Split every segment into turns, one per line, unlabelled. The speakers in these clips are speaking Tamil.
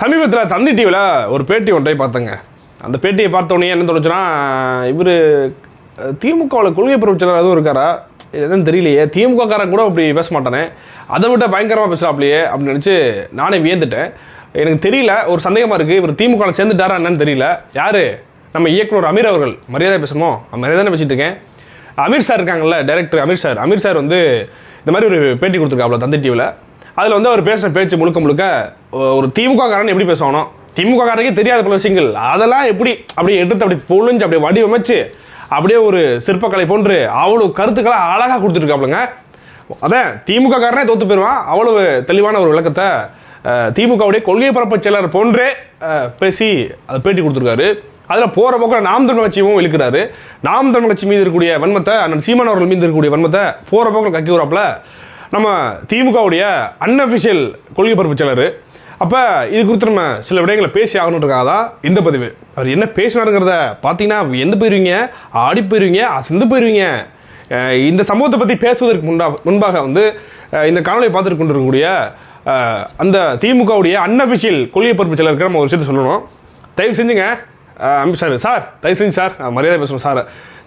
சமீபத்தில் தந்தி டிவியில் ஒரு பேட்டி ஒன்றை பார்த்தேங்க. அந்த பேட்டியை பார்த்த உடனே என்ன தோணுச்சுன்னா இவர் திமுகவில் கொள்கை பிரச்சனை எதுவும் இருக்காரா? என்னன்னு தெரியலையே. திமுகக்காரன் கூட அப்படி பேச மாட்டானே. அதை விட பயங்கரமாக பேசலாப்லையே அப்படின்னு நினச்சி நானே வியந்துட்டேன். எனக்கு தெரியல ஒரு சந்தேகமாக இருக்குது இவர் திமுகவில் சேர்ந்துட்டாரா என்னன்னு தெரியல. யார்? நம்ம இயக்குனர் அமீர் அவர்கள். மரியாதை பேசணுமோ? மரியாதை தானே பேசிட்டு இருக்கேன். அமீர் சார் இருக்காங்கல்ல director Ameer sir. Ameer sir வந்து இந்த மாதிரி ஒரு பேட்டி கொடுத்துருக்காப்ல தந்தி டிவியில் அதில் வந்து அவர் பேசுகிற பேச்சு முழுக்க முழுக்க ஒரு திமுககாரன் எப்படி பேசுவானோ திமுக காரனுக்கே தெரியாத பல விஷயங்கள். அதெல்லாம் எப்படி அப்படியே எடுத்து அப்படி பொழிஞ்சு அப்படியே வடிவமைச்சு அப்படியே ஒரு சிற்பக்கலை போன்று அவ்வளோ கருத்துக்களை அழகாக கொடுத்துருக்காப்புலங்க. அதான் திமுக காரனே தோத்து போயிடுவான். அவ்வளவு தெளிவான ஒரு விளக்கத்தை திமுகவுடைய கொள்கை பரப்பு செயலர் போன்றே பேசி அதை பேட்டி கொடுத்துருக்காரு. அதில் போகிற போக்கில் நாம் தமிழ் கட்சியும் இழுக்கிறாரு. நாம் தமிழ் கட்சி மீது இருக்கக்கூடிய வன்மத்தை அண்ணன் சீமான் அவர்கள் மீது இருக்கக்கூடிய வன்மத்தை போகிற போக்கில் கக்கி விடுறாப்புல நம்ம திமுகவுடைய அன்அஃபிஷியல் கொள்கை பரப்பு செயலர். அப்போ இது குறித்து நம்ம சில விடயங்களை பேசி ஆகணுன்றக்காக தான் இந்த பதிவு. அவர் என்ன பேசினாருங்கிறத பார்த்தீங்கன்னா எந்த போயிருவீங்க? ஆடி போயிருவீங்க? அசந்து போயிருவீங்க? இந்த சம்பவத்தை பற்றி பேசுவதற்கு முன்பா முன்பாக வந்து இந்த காணொலியை பார்த்துட்டு கொண்டிருக்கக்கூடிய அந்த திமுகவுடைய அன்அஃபிஷியல் கொள்கை பொறுப்பு செயலருக்கு நம்ம ஒரு விஷயத்தை சொல்லணும். தயவு செஞ்சுங்க. அஹ் சார் சார் தயவு செஞ்சு சார் நான் மரியாதை பேசணும் சார்.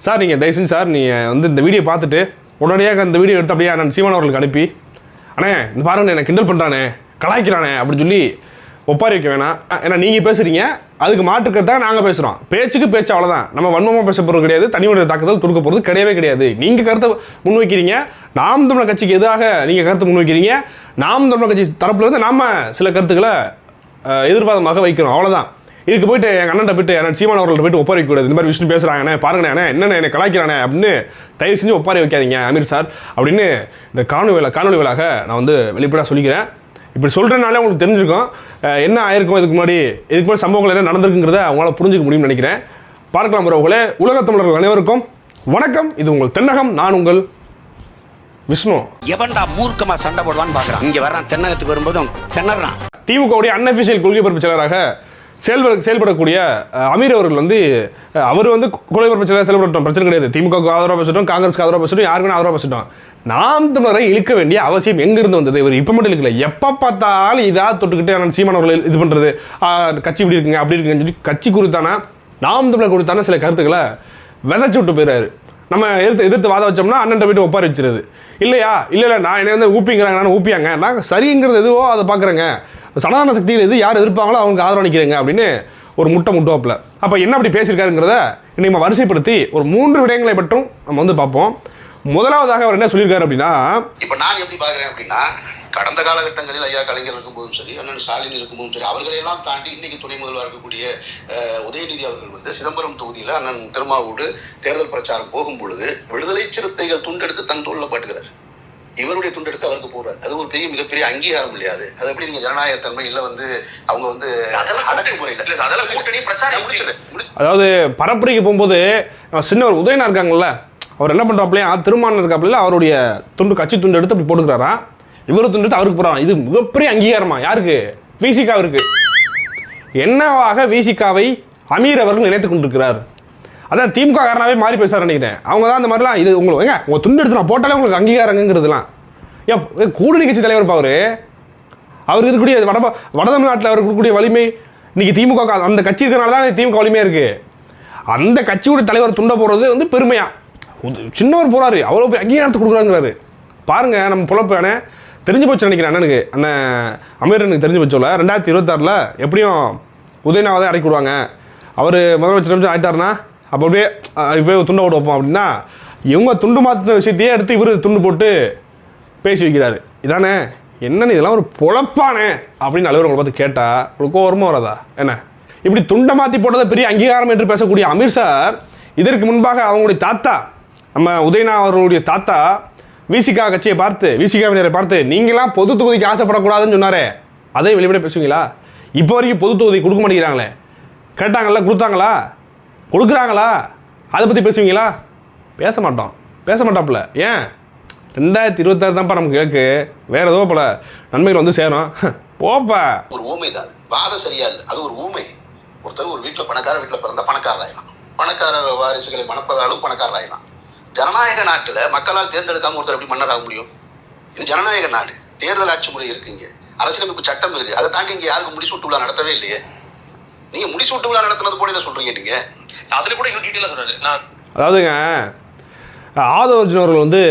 சார் நீங்கள் தயவு செஞ்சு சார் நீங்கள் வந்து இந்த வீடியோ பார்த்துட்டு உடனடியாக அந்த வீடியோ எடுத்து அப்படியே நான் சீமான் அவர்களுக்கு அனுப்பி அண்ணே இந்த பாருங்க என்ன கிண்டல் பண்ணுறானே கலாய்க்கிறானே அப்படின்னு சொல்லி ஒப்பாரி வைக்க வேணாம். ஏன்னா நீங்கள் பேசுகிறீங்க அதுக்கு மாற்றுக்கத்தான் நாங்கள் பேசுகிறோம் பேச்சுக்கு பேச்சு அவ்வளோதான் நம்ம வன்மமாக பேச போகிறது கிடையாது தனி மனித தாக்குதல் கொடுக்க போகிறது கிடையவே கிடையாது. நீங்கள் கருத்தை முன்வைக்கிறீங்க நாம் தமிழர் கட்சிக்கு எதிராக நீங்கள் கருத்தை முன்வைக்கிறீங்க நாம் தமிழர் கட்சி தரப்புலேருந்து நாம் சில கருத்துக்களை எதிர்வாதமாக வைக்கிறோம். அவ்வளோதான் இதுக்கு போயிட்டு எங்கள் அண்ணன் போயிட்டு என்ன சீமான் அவர்கள்ட்ட போயிட்டு ஒப்பாரி வைக்கக்கூடாது. இந்த மாதிரி விஷ்ணு பேசுகிறாங்கண்ணே பாருங்கண்ணே என்னண்ணே என்னை கலாய்க்கிறானே அப்படின்னு தயவு செஞ்சு ஒப்பாரி வைக்காதீங்க அமீர் சார் அப்படின்னு இந்த காணொலி காணொலி வேலாக நான் வந்து வெளிப்படையாக சொல்லிக்கிறேன். இப்படி சொல்கிறனாலே உங்களுக்கு தெரிஞ்சிருக்கும். என்ன ஆயிருக்கும் இதுக்கு முன்னாடி இதுக்கு முன்னாடி சம்பவங்கள் என்ன நடந்திருக்குங்கிறத அவங்களால புரிஞ்சுக்க முடியும்னு நினைக்கிறேன். பார்க்கலாம் உறவுகளே உலகத் தமிழர்கள் அனைவருக்கும் வணக்கம். இது உங்கள் தென்னகம் நான் உங்கள் விஷ்ணு.
எவன்டா மூர்க்கமா சண்டை போடுவான்னு பாக்குறான். இங்க வர்றான் தென்னகத்துக்கு வரும்போதும் திணறான்.
திமுகவுடைய அன்அஃபிஷியல் கொள்கை பரப்பு செயலராக செயல்பட செயல்படக்கூடிய அமீர் அவர்கள் வந்து அவர் வந்து குலைவர் பரப்பு செயல்படட்டும். பிரச்சனை கிடையாது. திமுகவுக்கு ஆதரவாக பேசட்டும் காங்கிரஸ்க்கு ஆதரவாக பேசட்டும் யாருக்கும் ஆதரவாக பேசட்டும். நாம் தமிழரை இழுக்க வேண்டிய அவசியம் எங்கிருந்து வந்தது? இவர் இப்போ மட்டும் இழுக்கல. எப்போ பார்த்தாலும் இதாக தொட்டுக்கிட்டு சீமான் அவர்கள் இது பண்ணுறது கட்சி இப்படி இருக்குங்க அப்படி இருக்குங்கன்னு சொல்லி கட்சி குறித்தான நாம் தமிழர் குறித்தான சில கருத்துக்களை விதைச்சு விட்டு போயிடுறாரு நம்ம எதிர்த்து எதிர்த்து வாத வச்சோம்னா அண்ணன் போய்ட்டு ஒப்பாரி வச்சிருது. இல்லையா? இல்லை இல்லை நான் என்ன வந்து ஊப்பிங்கிறாங்க நான் ஊப்பியாங்க. நான் சரிங்கிறது எதுவோ அதை பார்க்குறேங்க. சனாதன சக்திகள் எது யார் எதிர்ப்பாங்களோ அவங்க ஆதரவணிக்கிறேங்க அப்படின்னு ஒரு முட்டை முட்டுவாப்பில். அப்போ என்ன அப்படி பேசியிருக்காருங்கிறத இன்னைக்கு நம்ம வரிசைப்படுத்தி ஒரு மூன்று விடயங்களை மட்டும் நம்ம வந்து பார்ப்போம். முதலாவதாக அவர் என்ன சொல்லியிருக்காரு அப்படின்னா
இப்போ நான் எப்படி பார்க்குறேன் அப்படின்னா கடந்த காலகட்டங்களில் ஐயா கலைஞர் இருக்கும்போதும் சரி அண்ணன் ஸ்டாலின் இருக்கும்போதும் சரி அவர்களையெல்லாம் தாண்டி இன்னைக்கு துணை முதல்வராக இருக்கக்கூடிய உதயநிதி அவர்கள் வந்து சிதம்பரம் தொகுதியில் அண்ணன் திருமாவூடு தேர்தல் பிரச்சாரம் போகும் பொழுது விடுதலை சிறுத்தைகள் துண்டெடுத்து தன் தோளில் பாட்டுக்கிறார் இவருடைய துண்டெடுத்து அவருக்கு போடுறார். அது ஒரு பெரிய மிகப்பெரிய அங்கீகாரம் இல்லையா அது? எப்படி நீங்க ஜனநாயகத்தன்மை இல்ல வந்து அவங்க வந்து அடக்குமுறையில் அதெல்லாம் கூட்டணி பிரச்சாரம் முடிச்சது
அதாவது பரப்புரைக்கு போகும்போது நம்ம சின்ன ஒரு உதயனா இருக்காங்கல்ல அவர் என்ன பண்ணுறாப்லையா திருமான் இருக்காப்புல அவருடைய துண்டு கட்சி துண்டு எடுத்து அப்படி போட்டுக்கிறாரா விருதுன்றது அவருக்கு போகிறான் இது மிகப்பெரிய அங்கீகாரமா? யாருக்கு? விசிகாவிற்கு என்னவாக விசிகாவை அமீர் அவர்கள் நினைத்து கொண்டிருக்கிறார்? அதான் திமுக காரணாவே மாறி பேசுகிறார் நினைக்கிறேன். அவங்க தான் அந்த மாதிரிலாம் இது உங்களுக்கு ஏங்க உங்கள் துண்டு எடுத்து நான் போட்டாலே உங்களுக்கு அங்கீகாரங்கிறதுலாம். ஏன் ஏன் கூட்டணி கட்சி தலைவர் அவர். அவர் இருக்கக்கூடிய வட வட தமிழ்நாட்டில் அவர் இருக்கக்கூடிய வலிமை இன்றைக்கி திமுக அந்த கட்சி இருக்கிறனால தான் திமுக வலிமையாக இருக்குது அந்த கட்சியோட தலைவர் துண்ட போகிறது வந்து பெருமையாக சின்னவர் போகிறாரு அவ்வளோ பெரிய அங்கீகாரத்தை கொடுக்குறாங்கிறாரு பாருங்க நம்ம புலப்பான தெரிஞ்சு போச்சு நினைக்கிறேன். அண்ணனுக்கு அண்ணன் அமீரனுக்கு தெரிஞ்சு போச்சோல ரெண்டாயிரத்தி இருபத்தாறில் எப்படியும் உதயநாவை தான் இறக்கி விடுவாங்க. அவர் முதலமைச்சர் நிமிஷம் ஆகிட்டாருண்ணா அப்போ அப்படியே இப்போ துண்டை போட்டு வைப்போம் அப்படின்னா இவங்க துண்டு மாற்றின விஷயத்தையே எடுத்து இவர் துண்டு போட்டு பேசி வைக்கிறாரு. இதானே? என்னன்னு இதெல்லாம் ஒரு பொழப்பானே அப்படின்னு அலுவலங்களை பார்த்து கேட்டால் உங்களுக்கு கோவரமா வராதா? என்ன? இப்படி துண்டை மாற்றி போட்டதை பெரிய அங்கீகாரம் என்று பேசக்கூடிய அமீர் சார் இதற்கு முன்பாக அவங்களுடைய தாத்தா நம்ம உதயநா அவர்களுடைய தாத்தா விசிகா கட்சியை பார்த்து விசிகாவினரை பார்த்து நீங்களாம் பொது தொகுதிக்கு ஆசைப்படக்கூடாதுன்னு சொன்னாரே. அதே வெளிப்படையாக பேசுவீங்களா? இப்போ வரைக்கும் பொது தொகுதி கொடுக்க மாட்டேங்கிறாங்களே. கேட்டாங்களா? கொடுத்தாங்களா? கொடுக்குறாங்களா? அதை பற்றி பேசுவீங்களா? பேச மாட்டோம். பேச மாட்டாப்புல. ஏன்? ரெண்டாயிரத்தி இருபத்தாறு தான்ப்பா நமக்கு கேட்கு வேற ஏதோ பல. நன்மைகள் வந்து சேரும். போப்பா.
ஒரு ஊமை தான். அது வாதம் சரியா இல்லை. அது ஒரு ஊமை. ஒருத்தர் ஒரு வீட்டில் பணக்கார வீட்டில் பிறந்தா பணக்காரர் ஆயிடலாம் பணக்கார வாரிசுகளை மணப்பதாலும் பணக்காரர் ஜனநாயக நாட்டில் மக்களால் தேர்ந்தெடுக்காம ஒருத்தர் எப்படி மன்னர் ஆக முடியும்? இது ஜனநாயக நாடு. தேர்தல் ஆட்சி முறை இருக்குங்க அரசியலமைப்பு சட்டம் இருக்கு. அதை தாண்டி இங்க யாருக்கும் முடிசூட்டு விழா நடத்தவே இல்லையே. நீங்க முடிசூட்டு விழா நடத்துனது போல என்ன சொல்றீங்க நீங்க?
அதுல கூட இன்னும் டீட்டெயிலாக சொன்னாரு நான்
அதாவதுங்க ஆதவர்ஜுன் அவர்கள் வந்து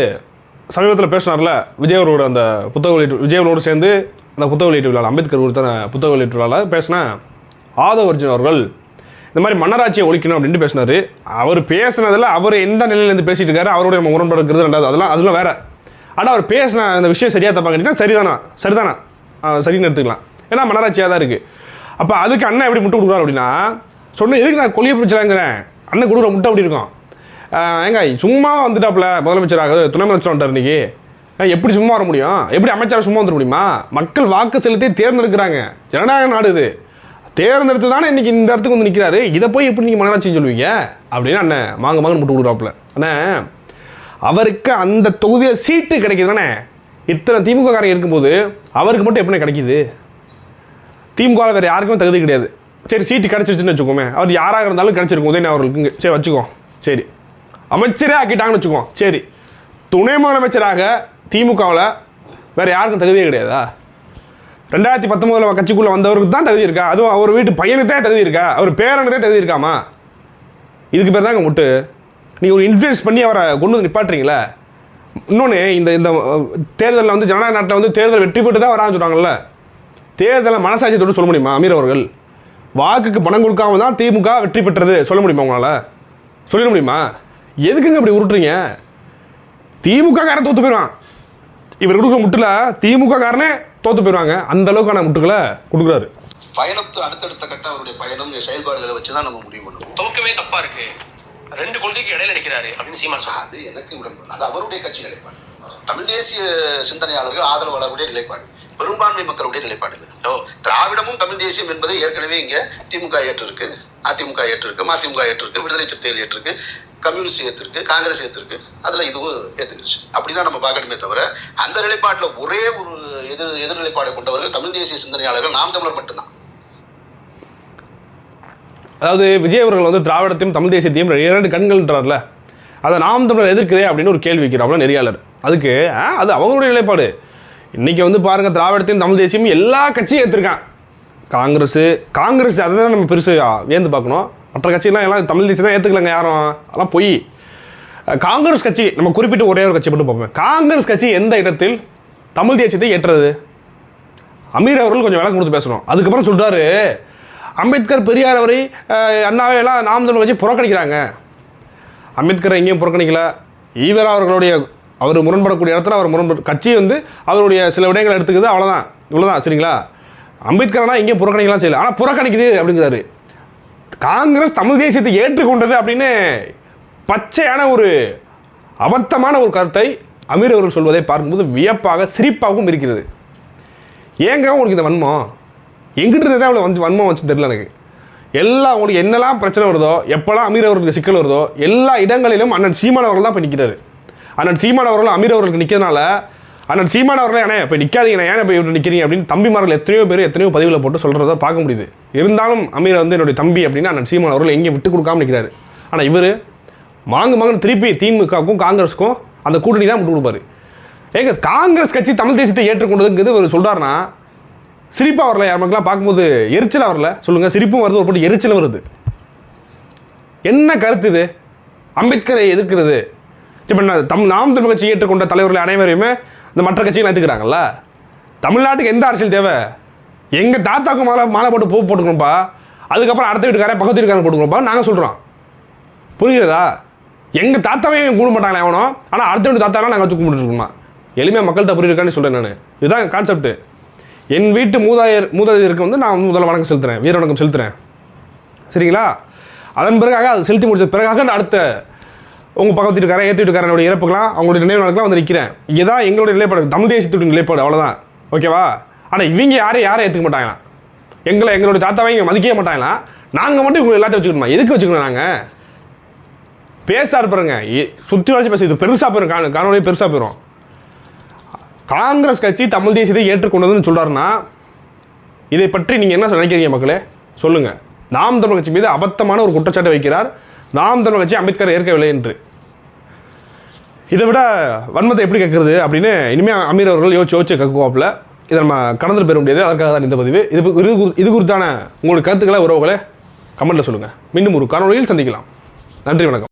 சமீபத்தில் பேசினார்ல விஜய் அவரோட அந்த புத்தக வெளியீட்டு விஜய் அவர்களோடு சேர்ந்து அந்த புத்தக வெளியீட்டு விழாவில் அம்பேத்கர் குறித்த புத்தக வெளியீட்டு விழாவில் பேசின ஆதவர்ஜுன் அவர்கள் இந்த மாதிரி மன்னராட்சியை ஒழிக்கணும் அப்படின்ட்டு பேசினார். அவர் பேசினதில் அவர் எந்த நிலையிலேருந்து பேசிட்டு இருக்காரு அவருடைய முரண்பாடு இருக்கிறது ரெண்டாவது. அதெல்லாம் அதெல்லாம் வேறு. ஆனால் அவர் பேசின அந்த விஷயம் சரியாக தப்பாக கேட்டீங்கன்னா சரிதானா? சரிதானா? சரின்னு எடுத்துக்கலாம். ஏன்னா மன்னராட்சியாக தான் இருக்குது அப்போ அதுக்கு அண்ணன் எப்படி முட்டு கொடுக்குறாரு அப்படின்னா சொன்ன எதுக்கு நான் கொல்லிய பிடிச்சலாங்கிறேன் அண்ணன் கொடுக்குற முட்டை அப்படி இருக்கும். ஏங்க சும்மா வந்துட்டாப்புல முதலமைச்சராக துணை முதலமைச்சர் வந்துட்டார் இன்றைக்கி எப்படி சும்மா வர முடியும்? எப்படி அமைச்சராக சும்மா வந்துட முடியுமா? மக்கள் வாக்கு செலுத்தி தேர்ந்தெடுக்கிறாங்க. ஜனநாயக நாடு இது. தேர்ந்தெடுத்து தானே இன்றைக்கி இந்த இடத்துக்கு வந்து நிற்கிறாரு இதை போய் எப்படி நீங்கள் மனராட்சின்னு சொல்லுவீங்க? அப்படின்னு அண்ணன் மாங்க மாங்கன்னு முட்டு கொடுக்குறாப்புல. அண்ணே அவருக்கு அந்த தொகுதியில் சீட்டு கிடைக்குது தானே? இத்தனை திமுக காரங்க இருக்கும்போது அவருக்கு மட்டும் எப்படி கிடைக்கிது? திமுகவில் வேறு யாருக்குமே தகுதி கிடையாது. சரி சீட்டு கிடச்சிருச்சுன்னு வச்சுக்கோமே. அவர் யாராக இருந்தாலும் கிடச்சிருக்கும். உதயன் அவர்களுக்கு சரி வச்சுக்கோ. சரி. அமைச்சரே ஆக்கிட்டாங்கன்னு வச்சுக்கோ. சரி. துணை முதலமைச்சராக திமுகவில் வேறு யாருக்கும் தகுதியே கிடையாதா? ரெண்டாயிரத்தி பத்தொம்போதில் கட்சிக்குள்ளே வந்தவருக்கு தான் தகுதி இருக்கா அதுவும் அவர் வீட்டு பையனுக்கு தான் தகுதி இருக்கா அவர் பேரனுக்கு தான் தகுதி இருக்காமா இதுக்கு பேர் தாங்க முட்டு. நீங்கள் ஒரு இன்ஃப்ளூயன்ஸ் பண்ணி அவரை கொண்டு வந்து நிப்பாட்டுறீங்களே? இன்னொன்று இந்த இந்த தேர்தலில் வந்து ஜனநாயக நாட்டில் வந்து தேர்தல் வெற்றி பெற்று தான் வரான்னு சொல்கிறாங்கல்ல தேர்தலை மனசாட்சியத்தோடு சொல்ல முடியுமா அமீர் அவர்கள்? வாக்குக்கு பணம் கொடுக்காம தான் திமுக வெற்றி பெற்றது சொல்ல முடியுமா உங்களால்? சொல்லிட முடியுமா? எதுக்குங்க இப்படி உருட்டுறீங்க? திமுக காரன் தோற்று போயிடுவான். இவர் கொடுக்குற முட்டில் திமுக காரனே தோத்து போயிடுவாங்க. அந்த அளவுக்கான முட்டுகளை கொடுக்குறாரு.
பயணத்து அடுத்தடுத்த கட்ட அவருடைய பயணம் செயல்பாடுகளை வச்சு தான் நம்ம முடிவு பண்ணுவோம்
துவக்கமே தப்பா இருக்கு. ரெண்டு கொள்கைக்கு இடையில நிக்கிறாரு அப்படின்னு சீமான் சொன்னார்
அது எனக்கு உடன்படும் அது அவருடைய கட்சி நிலைப்பாடு. தமிழ் தேசிய சிந்தனையாளர்கள் ஆதரவாளர்களுடைய நிலைப்பாடு. பெரும்பான்மை மக்களுடைய நிலைப்பாடு இல்லை திராவிடமும் தமிழ் தேசியம் என்பதை ஏற்கனவே இங்க திமுக ஏற்றிருக்கு அதிமுக ஏற்றிருக்கு மதிமுக ஏற்றிருக்கு விடுதலை சிறுத்தைகள் ஏற்றிருக்கு. கம்யூனிஸ்ட் ஏற்றிருக்கு காங்கிரஸ் ஏற்றிருக்கு அதில் இதுவும் ஏத்துக்கிடுச்சு அப்படிதான் நம்ம பார்க்கணுமே தவிர அந்த நிலைப்பாட்டில் ஒரே ஒரு எதிர் எதிர்நிலைப்பாடை கொண்டவர்கள் தமிழ் தேசிய சிந்தனையாளர்கள் நாம் தமிழர் மட்டும்தான்.
அதாவது விஜய் அவர்கள் வந்து திராவிடத்தையும் தமிழ் தேசியத்தையும் இரண்டு கண்கள்ன்றார்ல. அதை நாம் தமிழர் எதிர்க்குதே அப்படின்னு ஒரு கேள்வி வைக்கிறாப்புல நெறியாளர். அதுக்கு ஆ, அது அவங்களுடைய நிலைப்பாடு. இன்றைக்கி வந்து பாருங்கள் திராவிடத்தையும் தமிழ் தேசியமும் எல்லா கட்சியும் ஏற்றிருக்கான் காங்கிரஸு காங்கிரஸ் அதை தான் நம்ம பெருசு வியந்து பார்க்கணும். மற்ற கட்சியெல்லாம் எல்லாம் தமிழ் தேசியம் தான் ஏற்றுக்கலங்க யாரும். அதெல்லாம் பொய். காங்கிரஸ் கட்சி நம்ம குறிப்பிட்டு ஒரே ஒரு கட்சி மட்டும் பார்ப்போம். காங்கிரஸ் கட்சி எந்த இடத்தில் தமிழ் தேசியத்தை ஏற்றது? அமீர் அவர்கள் கொஞ்சம் விளக்கம் கொடுத்து பேசணும். அதுக்கப்புறம் சொல்கிறாரு அம்பேத்கர் பெரியார் அவரை அண்ணாவை எல்லாம் நாம் தமிழ் வச்சு புறக்கணிக்கிறாங்க. அம்பேத்கரை எங்கேயும் புறக்கணிக்கல. ஈவர் அவர்களுடைய அவர் முரண்படக்கூடிய இடத்துல அவர் முரண்பட கட்சி வந்து அவருடைய சில விடயங்களை எடுத்துக்குது அவ்வளோதான் இவ்வளோதான் சரிங்களா? அம்பேத்கர்னா எங்கேயும் புறக்கணிக்கலாம் செய்யல. ஆனால் புறக்கணிக்குது அப்படிங்கிறாரு. காங்கிரஸ் தமிழ் தேசியத்தை ஏற்றுக்கொண்டது அப்படின்னு பச்சையான ஒரு அபத்தமான ஒரு கருத்தை அமீர் அவர்கள் சொல்வதை பார்க்கும்போது வியப்பாக சிரிப்பாகவும் இருக்கிறது. ஏங்க உங்களுக்கு இந்த வன்மம்? எங்கிட்ட இருந்து தான் அவ்வளோ வந்து வன்மம் வச்சு தெரியல எனக்கு. எல்லா உங்களுக்கு என்னெல்லாம் பிரச்சனை வருதோ எப்போல்லாம் அமீர் அவர்களுக்கு சிக்கல் வருதோ எல்லா இடங்களிலும் அண்ணன் சீமான் அவர்கள் தான் இப்போ நிற்கிறாரு அண்ணன் சீமான் அவர்கள் அமீர் அவர்களுக்கு நிற்கிறதுனால ஆனால் சீமான் அவர்களே அண்ணே இப்போ நிற்காதீங்க ஏன் இப்போ இவர் நிற்கிறீங்க அப்படின்னு தம்பிமார்கள் எத்தனையோ பேர் எத்தனையோ பதிவில் போட்டு சொல்கிறத பார்க்க முடியுது. இருந்தாலும் அமீர் வந்து என்னுடைய தம்பி அப்படின்னு அண்ணன் சீமான் அவர்கள் எங்கேயும் விட்டு கொடுக்காம நிற்கிறாரு ஆனால் இவர் மாங்கு மகன் திருப்பி திமுகவுக்கும் காங்கிரஸுக்கும் அந்த கூட்டணி தான் விட்டு கொடுப்பாரு. ஏங்க காங்கிரஸ் கட்சி தமிழ் தேசியத்தை ஏற்றுக்கொண்டதுங்கிறது அவர் சொல்கிறாருன்னா சிரிப்பாக வரல யார் மக்களாம் பார்க்கும்போது எரிச்சலாக வரல? சொல்லுங்கள் சிரிப்பும் வருது ஒரு போட்டு எரிச்சலும் வருது. என்ன கருத்து இது? அம்பேத்கரை எதிர்க்கிறது. இப்போ நான் தம் நாம் தமிழ் கட்சி ஏற்றுக்கொண்ட தலைவர்கள் அனைவரையுமே இந்த மற்ற கட்சிகள் எடுத்துக்கிறாங்கல்ல தமிழ்நாட்டுக்கு எந்த அரசியல் தேவை? எங்கள் தாத்தாவுக்கு மாலை மாலை போட்டு பூ போட்டுக்கணும்ப்பா அதுக்கப்புறம் அடுத்த வீட்டுக்காரன் பக்கத்து வீட்டுக்காரன் போட்டுக்கணும்ப்பா நாங்கள் சொல்கிறோம் புரிகிறதா? எங்கள் தாத்தாவையும் கும்பிட மாட்டாங்களே அவனோ ஆனால் அடுத்த வீட்டு தாத்தாலாம் நாங்கள் வச்சு கும்பிட்டுருக்கோமா எளிமையாக மக்கள்கிட்ட புரியிருக்கான்னு சொல்கிறேன் நான். இதுதான் கான்செப்ட் என் வீட்டு மூதாயர் மூதாதையருக்கு வந்து நான் முதல்ல வணக்கம் செலுத்துகிறேன் வீர வணக்கம் செலுத்துகிறேன் சரிங்களா? அதன் பிறகாக அது செலுத்தி முடித்த பிறகாக நான் அடுத்த உங்கள் பக்கத்து வீட்டுக்காரன் ஏற்று வீட்டுக்காரனுடைய இறப்புக்கெல்லாம் அவங்களுடைய நினைவு வந்து நிற்கிறேன் இதுதான் எங்களுடைய நிலைப்பாடு தமிழ் தேசியத்துடைய நிலைப்பாடு அவ்வளோதான் ஓகேவா? ஆனால் இவங்க யாரையும் யாரையும் ஏற்றுக்க மாட்டாங்களா? எங்களை எங்களுடைய தாத்தாவை இங்கே மதிக்கவே மாட்டாங்களா? நாங்கள் மட்டும் இவங்க எல்லாத்தையும் வச்சுக்கணுமா? எதுக்கு வச்சுக்கணும் நாங்கள் பேசாரு பாருங்க. சுற்றி வச்சு பேச இது பெருசாக போயிடும் காண காணொலி பெருசாக போயிடும் காங்கிரஸ் கட்சி தமிழ் தேசியத்தை ஏற்றுக்கொண்டதுன்னு சொல்கிறாருன்னா இதை பற்றி நீங்கள் என்ன நினைக்கிறீங்க மக்களே? சொல்லுங்கள் நாம் தமிழ் கட்சி மீது அபத்தமான ஒரு குற்றச்சாட்டை வைக்கிறார். நாம் தமிழ் கட்சி அம்பேத்கர் ஏற்கவில்லை என்று. இதை விட வன்மத்தை எப்படி கேட்குறது அப்படின்னு இனிமேல் அமீர் அவர்கள் யோசிச்சு யோசிச்சு கக்குவாப்பில் இதை நம்ம கடந்து பெற முடியாது. அதற்காக தான் இந்த பதிவு. இது இது இது குறித்தான உங்களுக்கு கருத்துக்களை உறவுகளை கமெண்ட்டில் சொல்லுங்கள் மீண்டும் ஒரு காணொலியில் சந்திக்கலாம். நன்றி வணக்கம்.